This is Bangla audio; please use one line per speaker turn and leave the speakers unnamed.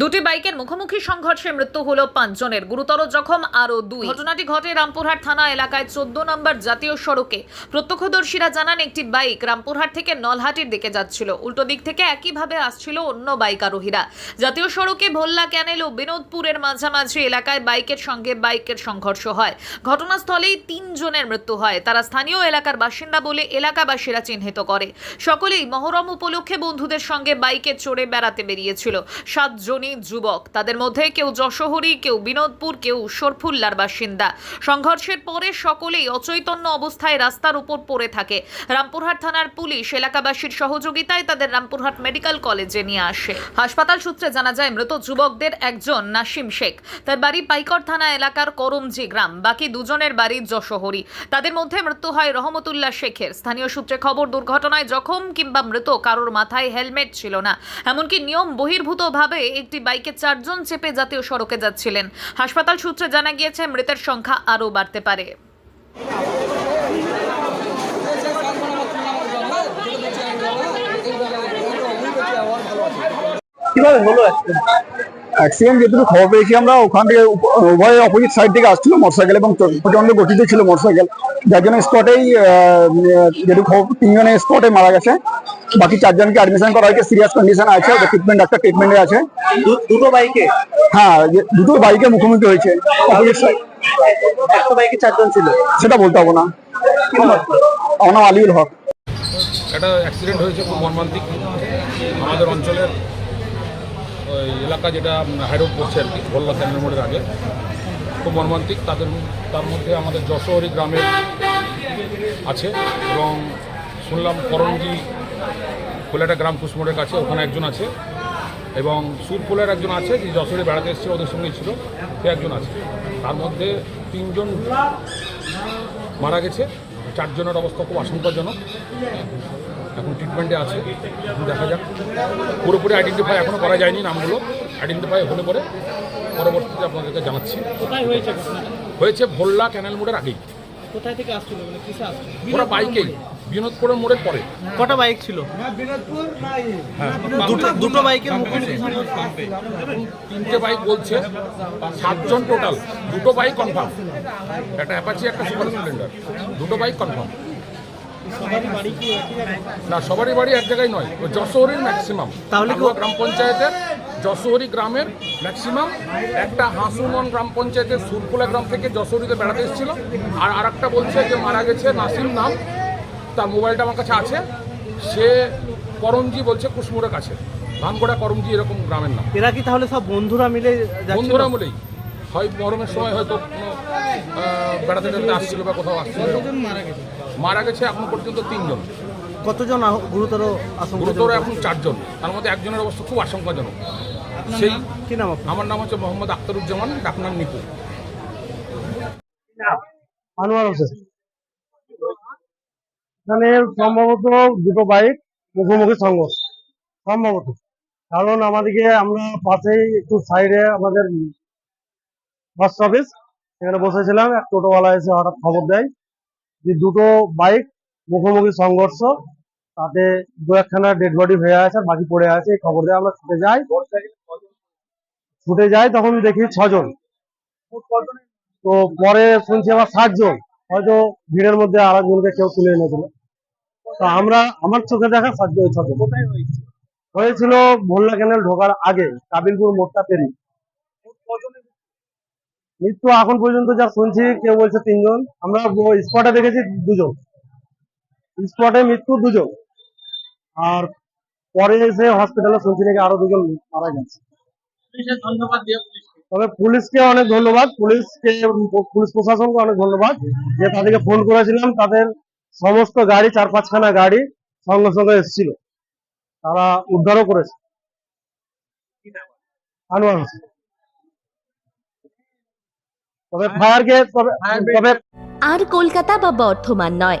দুটি বাইকের মুখোমুখি সংঘর্ষে মৃত্যু হলো পাঁচজনের। গুরুতর জখম আরও দুই। ঘটনাটি ঘটে রামপুরহাট থানা এলাকায় চোদ্দ নম্বর জাতীয় সড়কে। প্রত্যক্ষদর্শীরা জানান, একটি বাইক রামপুরহাট থেকে নলহাটির দিকে যাচ্ছিল। উল্টো দিক থেকে একইভাবে আসছিল অন্য বাইক আরোহীরা জাতীয় সড়কে ভোল্লা ক্যানেল ও বিনোদপুরের মাঝামাঝি এলাকায় বাইকের সঙ্গে বাইকের সংঘর্ষ হয়। ঘটনাস্থলেই তিনজনের মৃত্যু হয়। তারা স্থানীয় এলাকার বাসিন্দা বলে এলাকাবাসীরা চিহ্নিত করে। সকলেই মহরম উপলক্ষে বন্ধুদের সঙ্গে বাইকে চড়ে বেড়াতে বেরিয়েছিল। সাতজনই যুবক। তাদের মধ্যে কেউ যশোহরী, কেউ বিনোদপুর, কেউ সরফুল্লার বাসিন্দা। সংঘর্ষের পরে সকলেই অচৈতন্য অবস্থায় রাস্তার উপর পড়ে থাকে। রামপুরহাট থানার পুলিশ এলাকাবাসীর সহযোগিতায় তাদের রামপুরহাট মেডিকেল কলেজে নিয়ে আসে। হাসপাতাল সূত্রে জানা যায়, মৃত যুবকদের একজন নাসিম শেখ। তার বাড়ি পাইকর থানা এলাকার করমজি গ্রাম। বাকি দুজনের বাড়ি যশোহরী। তাদের মধ্যে মৃত্যু হয় রহমতুল্লাহ শেখের। স্থানীয় সূত্রে খবর, দুর্ঘটনায় জখম কিংবা মৃত কারোর মাথায় হেলমেট ছিল না। এমনকি নিয়ম বহির্ভূতভাবে একটি বাইকে চারজন চেপে জাতীয় সড়কে যাচ্ছিলেন। হাসপাতাল সূত্রে জানা গিয়েছে মৃতের সংখ্যা আরও বাড়তে পারে।
কীভাবে হলো
অ্যাক্সিডেন্ট যেটুকু খবর পেয়েছি আমরা ওখান থেকে উভয় অপোজিট সাইড থেকে আসছিল মোটরসাইকেল এবং প্র- প্রচণ্ড গতিতে ছিল মোটরসাইকেল যার জন্য স্পটেই যেটুকু খবর তিনজনের স্পটে মারা গেছে। বাকি চারজনকে অ্যাডমিশন করা হয়েছে সিরিয়াস কন্ডিশন আছে? ট্রিটমেন্ট ডাক্তার ট্রিটমেন্টে আছে?
দু- দুটো বাইকে?
হ্যাঁ দুটো বাইকে মুখোমুখি হয়েছে।
একটা বাইকে চারজন ছিল।
সেটা বলতে পারব না। আমার নাম আলিউল হক।
একটা অ্যাক্সিডেন্ট হয়েছে খুব মর্মান্তিক আমাদের অঞ্চলের ওই এলাকা যেটা হাইরোড পড়ছে আর কি ভোল্লা ক্যান্ডেল মোড়ের আগে। খুব মর্মান্তিক তাদের তার মধ্যে আমাদের যশোহরি গ্রামের আছে এবং শুনলাম করঞ্জি ফুলাটা গ্রাম কুসমোড়ের কাছে ওখানে একজন আছে। এবং সুরফুলের একজন আছে যে যশোরে বেড়াতে এসেছিল ওদের সঙ্গেই ছিল। সে একজন আছে। তার মধ্যে তিনজন মারা গেছে। চারজনের অবস্থা খুব আশঙ্কাজনক। এখন ট্রিটমেন্টে আছে। দেখা যাক। পুরোপুরি আইডেন্টিফাই এখনও করা যায়নি নামগুলো। আইডেন্টিফাই হলে পরে। পরবর্তীতে আপনাদেরকে জানাচ্ছি।
হয়েছে
ভোল্লা ক্যানেল মোড়ের আগেই।
কোথায় থেকে আসছিল? মানে কিসে আসছিল?
ওরা বাইকেই বিনোদপুরের মোড়ের পরে
কটা বাইক ছিল?
হ্যাঁ
দুটো দুটো বাইকের মুখোমুখি।
তিনটে বাইক বলছে সাতজন টোটাল দুটো বাইক কনফার্ম একটা অ্যাপাচি একটা সুপার স্প্লেন্ডার দুটো বাইক কনফার্ম
সবারই বাড়ি কি একই জায়গায়?
না সবারই বাড়ি এক জায়গায় নয় যশোরের ম্যাক্সিমাম
তাহলে
গ্রাম পঞ্চায়েতের যশোহরি গ্রামের ম্যাক্সিমাম একটা হাসুমন গ্রাম পঞ্চায়েতের সুরকুলা গ্রাম থেকে যশোহরিতে বেড়াতে এসেছিল। আর আরেকটা বলছে যে মারা গেছে নাসিম নাম তার মোবাইলটা আমার কাছে আছে। সে করমজি বলছে কুসমুরের কাছে। ধানগোড়া করমজি এরকম গ্রামের নাম।
এরা কি তাহলে সব বন্ধুরা মিলে
বন্ধুরা মিলেই। হয় গরমের সময় হয়তো বেড়াতে টেড়াতে আসছিল বা কোথাও আসছিল।
মারা গেছে?
মারা গেছে এখন পর্যন্ত তিনজন।
কতজন আহ- গুরুতর আশঙ্কা
গুরুতর এখন চারজন। তার মধ্যে একজনের অবস্থা খুব আশঙ্কাজনক। সেই
কি নাম আপনার?
আমার নাম হচ্ছে মোহাম্মদ আখতারুজ্জামান ডাকনাম নিপু।
আনোয়ার হোসেন। এখানে সম্ভবত দুটো বাইক মুখোমুখি সংঘর্ষ। সম্ভবত। কারণ আমাদেরকে আমরা পাশেই একটু সাইডে আমাদের বাস অফিস সেখানে বসেছিলাম। এক টোটোওয়ালা এসে হঠাৎ খবর দেয় যে দুটো বাইক মুখোমুখি সংঘর্ষ, তাতে দু একখানা ডেড বডি হয়ে আছে আর বাকি পড়ে আছে খবর দেয় আমরা ছুটে যাই। ছুটে যাই তখন দেখি ছজন। তো পরে শুনছি আবার সাতজন। হয়তো ভিড়ের মধ্যে আর একজনকে কেউ তুলে এনেছিল তো আমরা, আমার চোখে দেখা সাতজন, ছজন। হয়েছিল ভোল্লা ক্যানেল ঢোকার আগে, কাবিলপুর মোড়টা পেরি মৃত্যু এখন পর্যন্ত যা শুনছি, কেউ বলছে তিনজন। আমরা স্পটে দেখেছি দুজন। স্পটে মৃত্যু দুজন। আর পরে এসে হসপিটালে শুনছি নাকি আরও দুজন মারা গেছে। তবে পুলিশকে অনেক ধন্যবাদ। পুলিশকে পুলিশ প্রশাসনকে অনেক ধন্যবাদ যে তাদেরকে ফোন করেছিলাম। তাদের সমস্ত গাড়ি চার পাঁচখানা গাড়ি সঙ্গে সঙ্গে এসেছিল। তারা উদ্ধারও করেছে। আনোয়ার হোসেন। তবে ফায়ারকে তবে
আর কলকাতা বা বর্ধমান নয়।